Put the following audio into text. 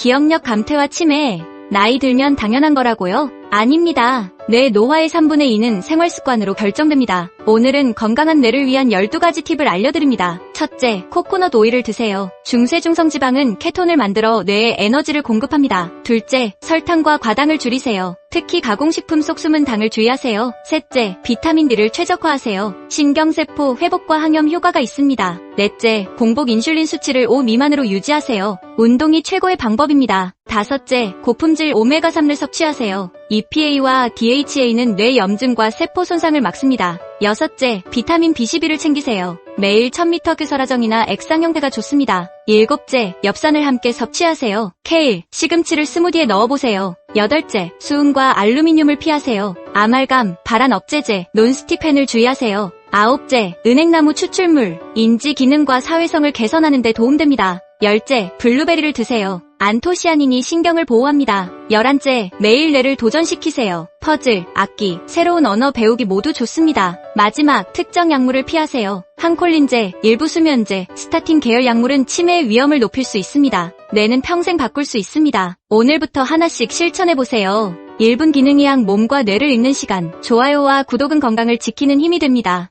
기억력 감퇴와 치매, 나이 들면 당연한 거라고요? 아닙니다. 뇌 노화의 3분의 2는 생활 습관으로 결정됩니다. 오늘은 건강한 뇌를 위한 12가지 팁을 알려드립니다. 첫째, 코코넛 오일을 드세요. 중세중성 지방은 케톤을 만들어 뇌에 에너지를 공급합니다. 둘째, 설탕과 과당을 줄이세요. 특히 가공식품 속 숨은 당을 주의하세요. 셋째, 비타민 D를 최적화하세요. 신경세포 회복과 항염 효과가 있습니다. 넷째, 공복 인슐린 수치를 5 미만으로 유지하세요. 운동이 최고의 방법입니다. 다섯째, 고품질 오메가3를 섭취하세요. EPA와 DHA는 뇌 염증과 세포 손상을 막습니다. 여섯째, 비타민 B12를 챙기세요. 매일 1000m 규설화정이나 액상형태가 좋습니다. 일곱째, 엽산을 함께 섭취하세요. 케일, 시금치를 스무디에 넣어보세요. 여덟째, 수은과 알루미늄을 피하세요. 아말감, 발한 억제제, 논스틱펜을 주의하세요. 아홉째, 은행나무 추출물, 인지 기능과 사회성을 개선하는 데 도움됩니다. 열째, 블루베리를 드세요. 안토시아닌이 신경을 보호합니다. 열한째, 매일 뇌를 도전시키세요. 퍼즐, 악기, 새로운 언어 배우기 모두 좋습니다. 마지막, 특정 약물을 피하세요. 항콜린제, 일부 수면제, 스타틴 계열 약물은 치매의 위험을 높일 수 있습니다. 뇌는 평생 바꿀 수 있습니다. 오늘부터 하나씩 실천해보세요. 1분 기능의학 몸과 뇌를 읽는 시간. 좋아요와 구독은 건강을 지키는 힘이 됩니다.